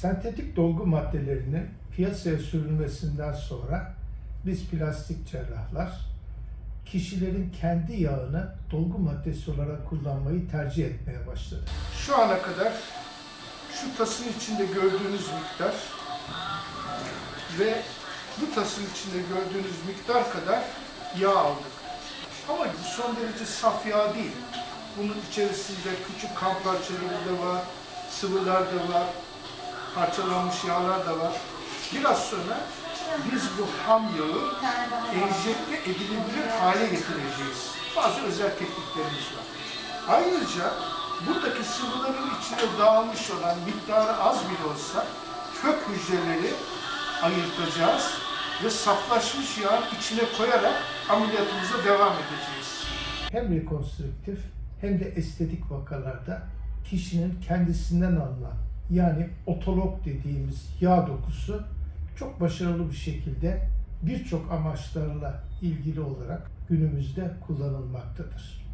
Sentetik dolgu maddelerinin piyasaya sürülmesinden sonra biz plastik cerrahlar kişilerin kendi yağını dolgu maddesi olarak kullanmayı tercih etmeye başladı. Şu ana kadar şu tasın içinde gördüğünüz miktar ve bu tasın içinde gördüğünüz miktar kadar yağ aldık. Ama bu son derece saf yağ değil. Bunun içerisinde küçük kan parçaları da var, sıvılar da var, parçalanmış yağlar da var. Biraz sonra biz bu ham yağı enjekte edilebilir hale getireceğiz. Bazı özel tekniklerimiz var. Ayrıca buradaki sıvıların içine dağılmış olan miktarı az bile olsa kök hücreleri ayırtacağız ve saflaşmış yağın içine koyarak ameliyatımıza devam edeceğiz. Hem rekonstrüktif hem de estetik vakalarda kişinin kendisinden alınan yani otolog dediğimiz yağ dokusu çok başarılı bir şekilde birçok amaçlarla ilgili olarak günümüzde kullanılmaktadır.